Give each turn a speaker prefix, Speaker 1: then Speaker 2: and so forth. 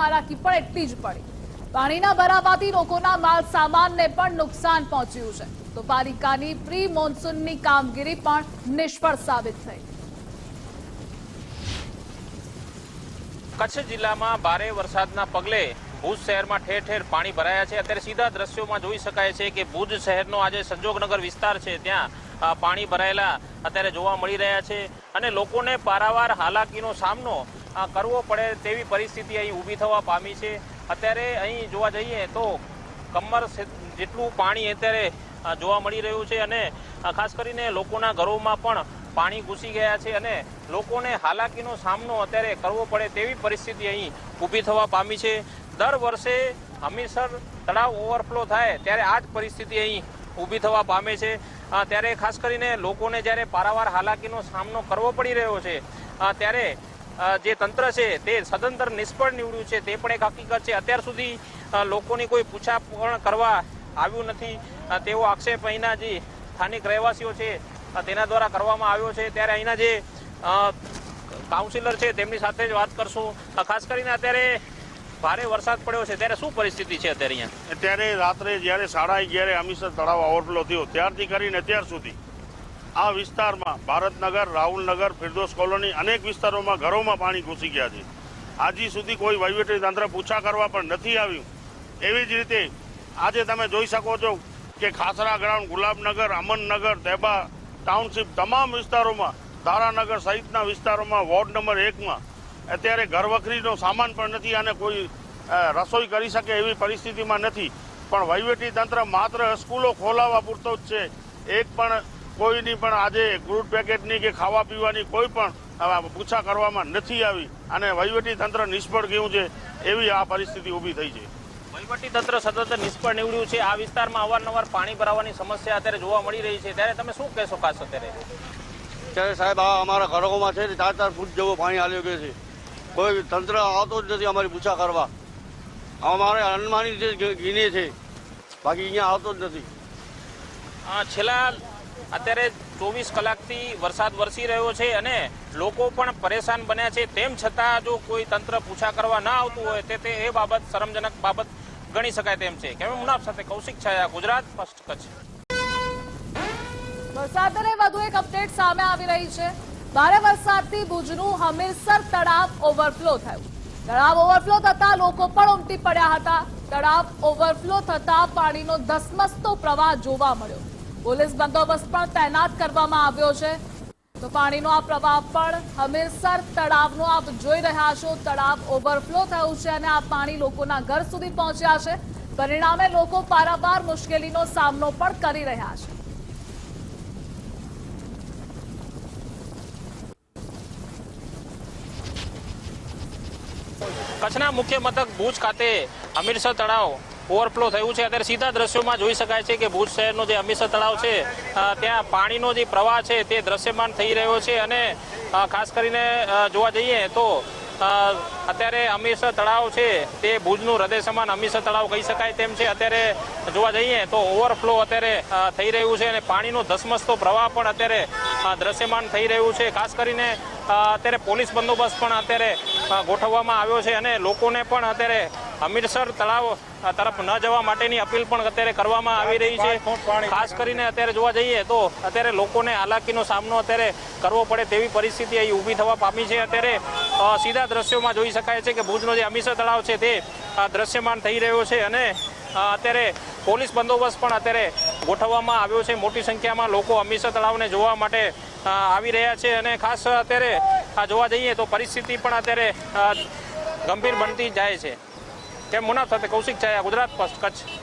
Speaker 1: હાલાકી પણ એટલી જ પડી. પાણીના ભરાવાથી લોકોના માલ સામાનને પણ નુકસાન પહોંચ્યું છે. તો પાલિકાની પ્રી મોન્સૂનની કામગીરી પણ નિષ્ફળ સાબિત થઈ.
Speaker 2: કચ્છ જિલ્લામાં ભારે વરસાદના પગલે ભુજ શહેરમાં ઠેર ઠેર પાણી ભરાયા છે. અત્યારે સીધા દ્રશ્યોમાં જોઈ શકાય છે કે ભુજ શહેરનો આજે સંજોગનગર વિસ્તાર છે. ત્યાં પાણી ભરાયેલા અત્યારે જોવા મળી રહ્યા છે અને લોકોને પારાવાર હાલાકીનો સામનો કરવો પડે તેવી પરિસ્થિતિ અહીં ઊભી થવા પામી છે. અત્યારે અહીં જોવા જઈએ તો કમર જેટલું પાણી અત્યારે જોવા મળી રહ્યું છે અને ખાસ કરીને લોકોના ઘરોમાં પણ પાણી ઘૂસી ગયા છે અને લોકોને હાલાકીનો સામનો અત્યારે કરવો પડે તેવી પરિસ્થિતિ અહીં ઊભી થવા પામી છે. દર વર્ષે હમીરસર તળાવ ઓવરફ્લો થાય ત્યારે આ જ પરિસ્થિતિ અહીં ઊભી થવા પામે છે. ત્યારે ખાસ કરીને લોકોને જ્યારે પારાવાર હાલાકીનો સામનો કરવો પડી રહ્યો છે ત્યારે જે તંત્ર છે તે સદંતર નિષ્ફળ નીવડ્યું છે. તે પણ એક હકીકત છે. અત્યાર સુધી લોકોની કોઈ પૂછા પણ કરવા આવ્યું નથી. તેવો આક્ષેપ અહીંના જે સ્થાનિક રહેવાસીઓ છે તેના દ્વારા કરવામાં આવ્યો છે. ત્યારે અહીંના જે કાઉન્સિલર છે તેમની સાથે જ વાત કરશું. ખાસ કરીને અત્યારે ભારે વરસાદ પડ્યો છે, ત્યારે શું પરિસ્થિતિ છે અત્યારે અહીંયા?
Speaker 3: અત્યારે રાત્રે જ્યારે સાડા અગિયારે અમીસર તળાવ ઓવરફ્લો થયો, ત્યારથી કરીને અત્યાર સુધી આ વિસ્તારમાં ભારતનગર રાહુલનગર ફિરદોસ કોલોની અનેક વિસ્તારોમાં ઘરોમાં પાણી ઘૂસી ગયા છે. આજી સુધી કોઈ વહીવટી તંત્ર પૂછા કરવા પણ નથી આવ્યું. એવી જ રીતે આજે તમે જોઈ શકો છો કે ખાસરા ગ્રાઉન્ડ, ગુલાબનગર, અમનનગર દેબા ટાઉનશીપ, તમામ વિસ્તારોમાં, ધારાનગર સહિતના વિસ્તારોમાં વોર્ડ નંબર એકમાં અત્યારે ઘરવખરીનો સામાન પણ નથી અને કોઈ રસોઈ કરી શકે એવી પરિસ્થિતિમાં નથી. પણ વહીવટી તંત્ર માત્ર સ્કૂલો ખોલાવવા પૂરતો જ છે. એક પણ કોઈની પણ આજે ફ્રૂટ પેકેટની કે ખાવા પીવાની કોઈ પણ પૂછા કરવામાં નથી આવી અને વહીવટી તંત્ર નિષ્ફળ ગયું છે એવી આ પરિસ્થિતિ ઊભી થઈ છે.
Speaker 2: વહીવટી તંત્ર સતત નિષ્ફળ નીવડ્યું છે. આ વિસ્તારમાં અવારનવાર પાણી ભરાવાની સમસ્યા અત્યારે જોવા મળી રહી છે. ત્યારે તમે શું કહેશો ખાસ અત્યારે?
Speaker 4: ત્યારે સાહેબ આ અમારા ઘરોમાં છે ને ચાર ચાર ફૂટ જેવું પાણી હાલ્યું ગયું છે. કોઈ તંત્ર આવતો જ નથી અમારી પૂછા કરવા. અમારે અનમાની જે ગીને છે બાકી અહીંયા આવતો જ નથી.
Speaker 2: આ છેલ્લા અત્યારે ચોવીસ કલાકથી વરસાદ વરસી રહ્યો છે અને લોકો પણ પરેશાન બન્યા છે. તેમ છતાં જો કોઈ તંત્ર પૂછા કરવા ના આવતું હોય તે તે એ બાબત શરમજનક બાબત ગણી શકાય તેમ છે. કેમ મુનાફ સાથે કૌશિક છાયા ગુજરાત ફર્સ્ટ કચ્છ.
Speaker 1: વરસાદને વધુ એક અપડેટ સામે આવી રહી છે. ભારે વરસાદથી ભુજનું હમીરસર તળાવ ઓવરફ્લો થયું. તળાવ ઓવરફ્લો થતા લોકો પણ ઉમટી પડ્યા હતા. તળાવ ઓવરફ્લો થતા પાણીનો ધસમસતો પ્રવાહ જોવા મળ્યો. પોલીસ બંદોબસ્ત પણ તૈનાત કરવામાં આવ્યો છે. તો પાણીનો આ પ્રવાહ પણ હમીરસર તળાવનો આપ જોઈ રહ્યા છો. તળાવ ઓવરફ્લો થયું છે અને આ પાણી લોકોના ઘર સુધી પહોંચ્યા છે. પરિણામે લોકો પારાવાર મુશ્કેલીનો સામનો પણ કરી રહ્યા છે.
Speaker 2: કચ્છના મુખ્ય મથક ભુજ ખાતે હમીરસર તળાવ ઓવરફ્લો થયું છે. અત્યારે સીધા દ્રશ્યોમાં જોઈ શકાય છે કે ભુજ શહેરનો જે હમીરસર તળાવ છે ત્યાં પાણીનો જે પ્રવાહ છે તે દ્રશ્યમાન થઈ રહ્યો છે અને ખાસ કરીને જોવા જઈએ તો અત્યારે હમીરસર તળાવ છે તે ભુજનું હૃદય સમાન હમીરસર તળાવ કહી શકાય તેમ છે. અત્યારે જોવા જઈએ તો ઓવરફ્લો અત્યારે થઈ રહ્યું છે અને પાણીનો ધસમસતો પ્રવાહ પણ અત્યારે દ્રશ્યમાન થઈ રહ્યું છે. ખાસ કરીને અત્યારે પોલીસ બંદોબસ્ત પણ અત્યારે ગોઠવવામાં આવ્યો છે અને લોકોને પણ અત્યારે હમીરસર તળાવ તરફ ન જવા માટેની અપીલ પણ અત્યારે કરવામાં આવી રહી છે. ખાસ કરીને અત્યારે જોવા જઈએ તો અત્યારે લોકોને હાલાકીનો સામનો અત્યારે કરવો પડે તેવી પરિસ્થિતિ અહીં ઊભી થવા પામી છે. અત્યારે સીધા દ્રશ્યોમાં જોઈ શકાય છે કે ભુજનો જે હમીરસર તળાવ છે તે દ્રશ્યમાન થઈ રહ્યો છે અને અત્યારે પોલીસ બંદોબસ્ત પણ અત્યારે ગોઠવવામાં આવ્યો છે. મોટી સંખ્યામાં લોકો હમીરસર તળાવને જોવા માટે આવી રહ્યા છે અને ખાસ અત્યારે, આ જોવા જઈએ તો પરિસ્થિતિ પણ અત્યારે ગંભીર બનતી જાય છે. કેમ મુનાફ સાથે કૌશિક છાયા, ગુજરાત ફર્સ્ટ કચ્છ.